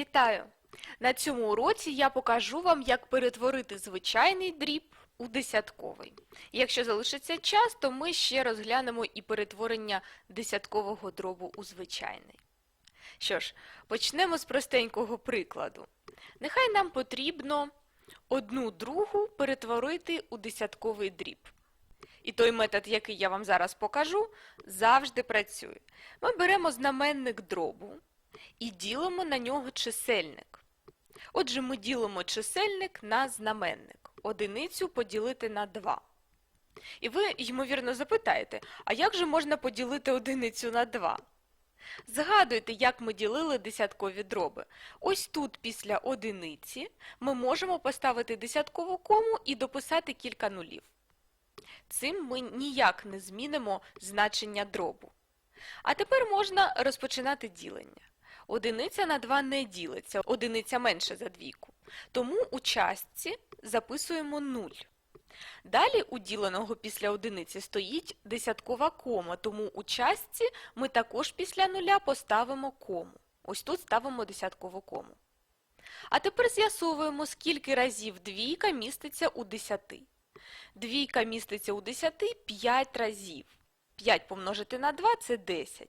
Вітаю! На цьому уроці я покажу вам, як перетворити звичайний дріб у десятковий. Якщо залишиться час, то ми ще розглянемо і перетворення десяткового дробу у звичайний. Що ж, почнемо з простенького прикладу. Нехай нам потрібно одну другу перетворити у десятковий дріб. І той метод, який я вам зараз покажу, завжди працює. Ми беремо знаменник дробу і ділимо на нього чисельник. Отже, ми ділимо чисельник на знаменник. Одиницю поділити на 2. І ви, ймовірно, запитаєте, а як же можна поділити одиницю на 2? Згадуйте, як ми ділили десяткові дроби. Ось тут після одиниці ми можемо поставити десяткову кому і дописати кілька нулів. Цим ми ніяк не змінимо значення дробу. А тепер можна розпочинати ділення. Одиниця на 2 не ділиться, одиниця менше за двійку. Тому у частці записуємо 0. Далі у діленого після одиниці стоїть десяткова кома, тому у частці ми також після нуля поставимо кому. Ось тут ставимо десяткову кому. А тепер з'ясовуємо, скільки разів двійка міститься у 10. Двійка міститься у 10 5 разів. 5 помножити на 2 – це 10.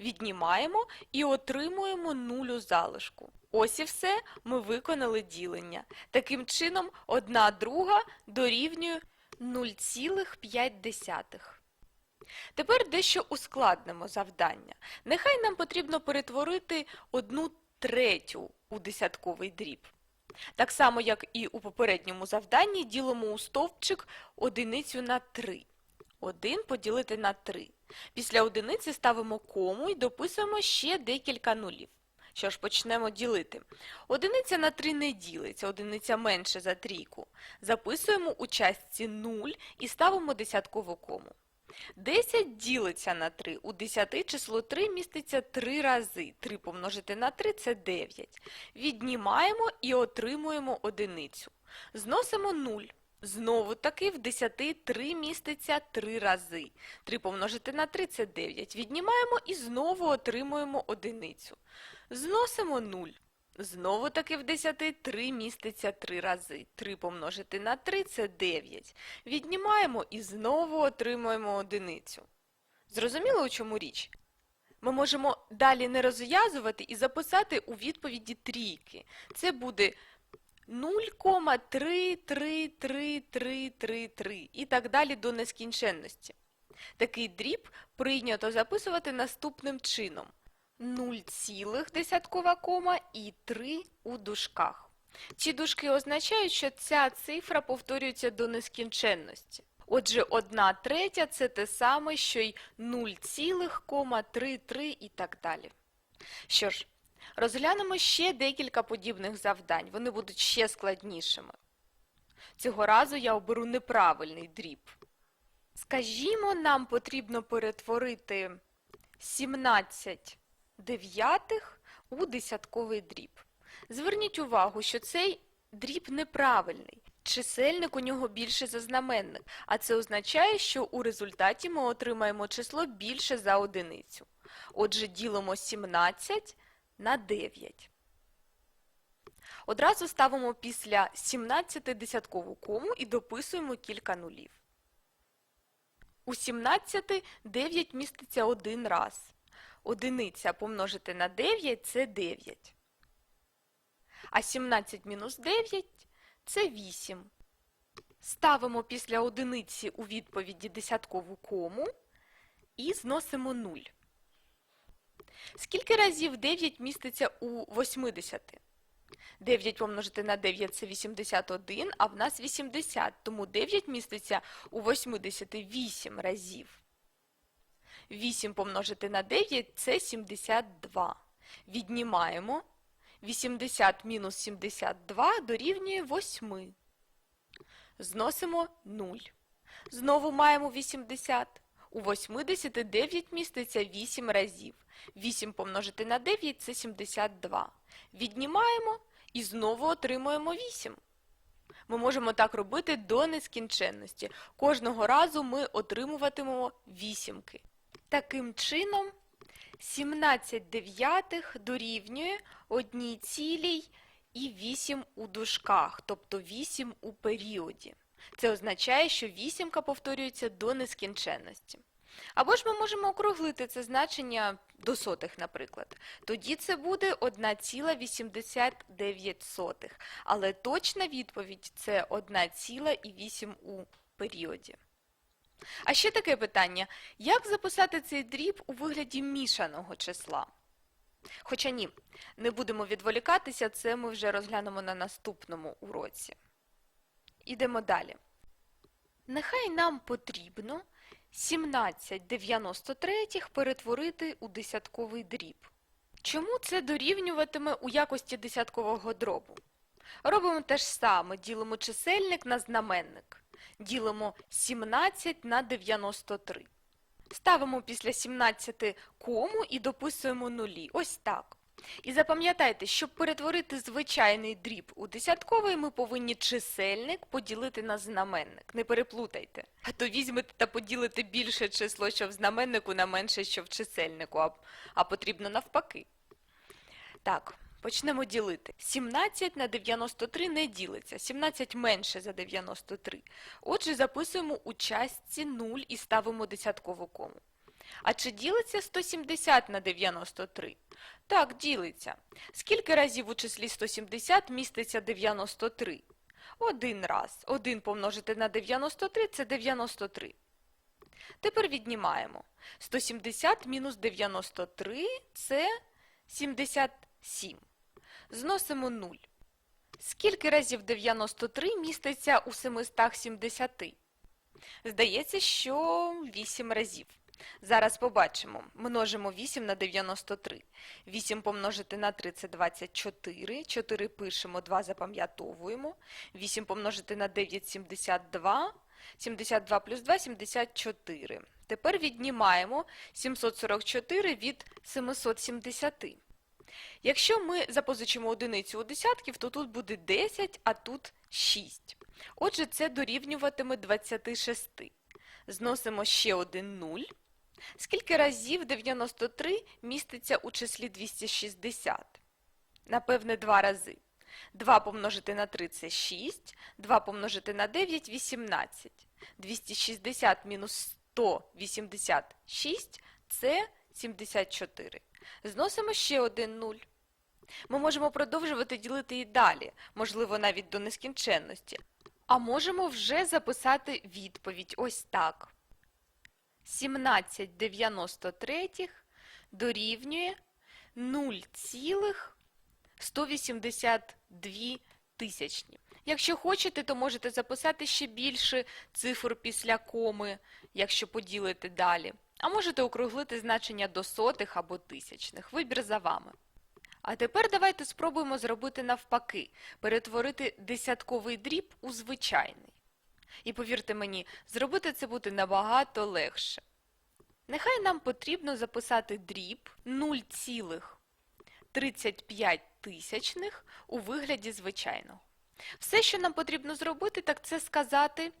Віднімаємо і отримуємо 0 у залишку. Ось і все, ми виконали ділення. Таким чином, 1 друга дорівнює 0,5. Тепер дещо ускладнимо завдання. Нехай нам потрібно перетворити 1 третю у десятковий дріб. Так само, як і у попередньому завданні, ділимо у стовпчик одиницю на 3. 1 поділити на 3. Після одиниці ставимо кому і дописуємо ще декілька нулів. Що ж, почнемо ділити. Одиниця на 3 не ділиться, одиниця менше за трійку. Записуємо у частці 0 і ставимо десяткову кому. 10 ділиться на 3. У 10 число 3 міститься 3 рази. 3 помножити на 3 – це 9. Віднімаємо і отримуємо одиницю. Зносимо 0. Знову таки в 10 3 міститься 3 рази. 3 помножити на 3 – це 9. Віднімаємо і знову отримуємо одиницю. Зносимо 0. Знову таки в 10 3 міститься 3 рази. 3 помножити на 3 – це 9. Віднімаємо і знову отримуємо одиницю. Зрозуміло, у чому річ? Ми можемо далі не розв'язувати і записати у відповіді трійки. Це буде 0,33333 і так далі до нескінченності. Такий дріб прийнято записувати наступним чином. 0, десяткова кома і 3 у дужках. Ці дужки означають, що ця цифра повторюється до нескінченності. Отже, 1 третя – це те саме, що й 0,33 і так далі. Що ж, розглянемо ще декілька подібних завдань. Вони будуть ще складнішими. Цього разу я оберу неправильний дріб. Скажімо, нам потрібно перетворити 17 дев'ятих у десятковий дріб. Зверніть увагу, що цей дріб неправильний. Чисельник у нього більше за знаменник, а це означає, що у результаті ми отримаємо число більше за одиницю. Отже, ділимо 17 на 9. Одразу ставимо після 17 десяткову кому і дописуємо кілька нулів. У 17 9 міститься один раз. Одиниця помножити на 9 – це 9. А 17 мінус 9 – це 8. Ставимо після одиниці у відповіді десяткову кому і зносимо 0. Скільки разів 9 міститься у 80? 9 помножити на 9 – це 81, а в нас 80, тому 9 міститься у 88 разів. 8 помножити на 9 – це 72. Віднімаємо. 80 мінус 72 дорівнює 8. Зносимо 0. Знову маємо 80. У 80 9 міститься 8 разів. 8 помножити на 9 – це 72. Віднімаємо і знову отримуємо 8. Ми можемо так робити до нескінченності. Кожного разу ми отримуватимемо вісімки. Таким чином, 17 дев'ятих дорівнює 1 цілій і 8 у дужках, тобто 8 у періоді. Це означає, що вісімка повторюється до нескінченності. Або ж ми можемо округлити це значення до сотих, наприклад. Тоді це буде 1,89, але точна відповідь це 1,8 у періоді. А ще таке питання: як записати цей дріб у вигляді мішаного числа? Хоча ні, не будемо відволікатися, це ми вже розглянемо на наступному уроці. Ідемо далі. Нехай нам потрібно 17 93 перетворити у десятковий дріб. Чому це дорівнюватиме у якості десяткового дробу? Робимо те ж саме, ділимо чисельник на знаменник. Ділимо 17 на 93. Ставимо після 17 кому і дописуємо нулі. Ось так. І запам'ятайте, щоб перетворити звичайний дріб у десятковий, ми повинні чисельник поділити на знаменник. Не переплутайте. А то візьмете та поділите більше число, що в знаменнику, на менше, що в чисельнику, а, а потрібно навпаки. Так, почнемо ділити. 17 на 93 не ділиться. 17 менше за 93. Отже, записуємо у частці 0 і ставимо десяткову кому. А чи ділиться 170 на 93? Так, ділиться. Скільки разів у числі 170 міститься 93? Один раз. 1 помножити на 93 – це 93. Тепер віднімаємо. 170 мінус 93 – це 77. Зносимо 0. Скільки разів 93 міститься у 770? Здається, що 8 разів. Зараз побачимо. Множимо 8 на 93. 8 помножити на 3 – це 24. 4 пишемо, 2 запам'ятовуємо. 8 помножити на 9 – 72. 72 плюс 2 – 74. Тепер віднімаємо 744 від 770. Якщо ми запозичимо одиницю у десятків, то тут буде 10, а тут 6. Отже, це дорівнюватиме 26. Зносимо ще один 0. Скільки разів 93 міститься у числі 260? Напевне, два рази. 2 помножити на 3 – це 6, 2 помножити на 9 – 18. 260 мінус 186 – це 74. Зносимо ще один 0. Ми можемо продовжувати ділити і далі, можливо, навіть до нескінченності. А можемо вже записати відповідь ось так. 17,93 дорівнює 0,182 тисячні. Якщо хочете, то можете записати ще більше цифр після коми, якщо поділите далі. А можете округлити значення до сотих або тисячних. Вибір за вами. А тепер давайте спробуємо зробити навпаки, перетворити десятковий дріб у звичайний. І повірте мені, зробити це буде набагато легше. Нехай нам потрібно записати дріб 0,35 тисячних у вигляді звичайного. Все, що нам потрібно зробити, так це сказати,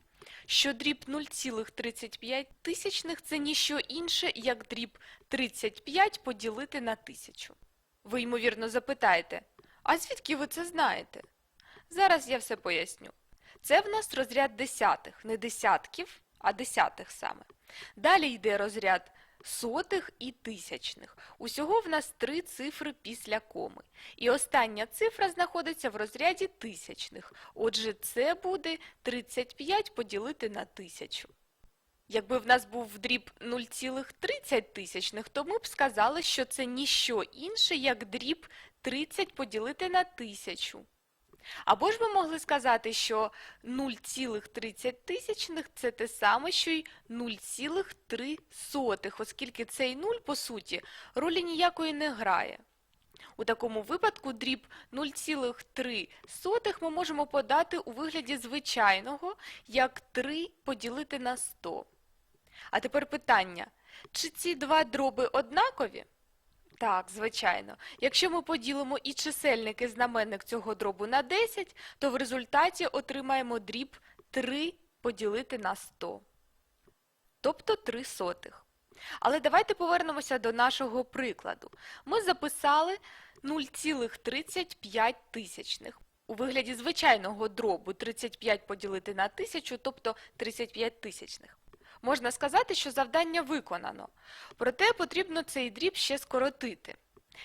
що дріб 0,35 тисячних – це ніщо інше, як дріб 35 поділити на тисячу. Ви, ймовірно, запитаєте, а звідки ви це знаєте? Зараз я все поясню. Це в нас розряд десятих, не десятків, а десятих саме. Далі йде розряд сотих і тисячних. Усього в нас три цифри після коми. І остання цифра знаходиться в розряді тисячних. Отже, це буде 35 поділити на тисячу. Якби в нас був дріб 0,30 тисячних, то ми б сказали, що це ніщо інше, як дріб 30 поділити на тисячу. Або ж ми могли сказати, що 0,30 тисячних – це те саме, що й 0,3, оскільки цей 0, по суті, ролі ніякої не грає. У такому випадку дріб 0,3 ми можемо подати у вигляді звичайного, як 3 поділити на 100. А тепер питання, чи ці два дроби однакові? Так, звичайно. Якщо ми поділимо і чисельник, і знаменник цього дробу на 10, то в результаті отримаємо дріб 3 поділити на 100. Тобто 3 сотих. Але давайте повернемося до нашого прикладу. Ми записали 0,35 тисячних. У вигляді звичайного дробу 35 поділити на 1000, тобто 35 тисячних. Можна сказати, що завдання виконано. Проте потрібно цей дріб ще скоротити.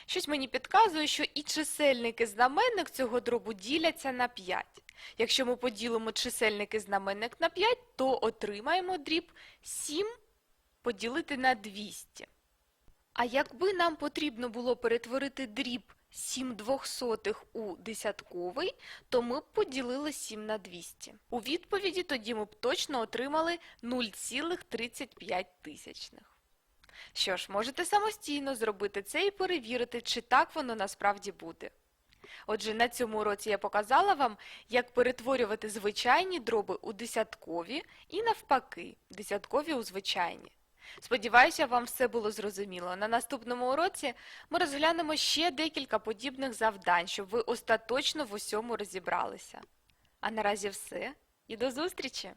Щось мені підказує, що і чисельник і знаменник цього дробу діляться на 5. Якщо ми поділимо чисельник і знаменник на 5, то отримаємо дріб 7 поділити на 200. А якби нам потрібно було перетворити дріб 7 двохсотих у десятковий, то ми б поділили 7 на 200. У відповіді тоді ми б точно отримали 0,35 тисячних. Що ж, можете самостійно зробити це і перевірити, чи так воно насправді буде. Отже, на цьому уроці я показала вам, як перетворювати звичайні дроби у десяткові і навпаки, десяткові у звичайні. Сподіваюся, вам все було зрозуміло. На наступному уроці ми розглянемо ще декілька подібних завдань, щоб ви остаточно в усьому розібралися. А наразі все і до зустрічі!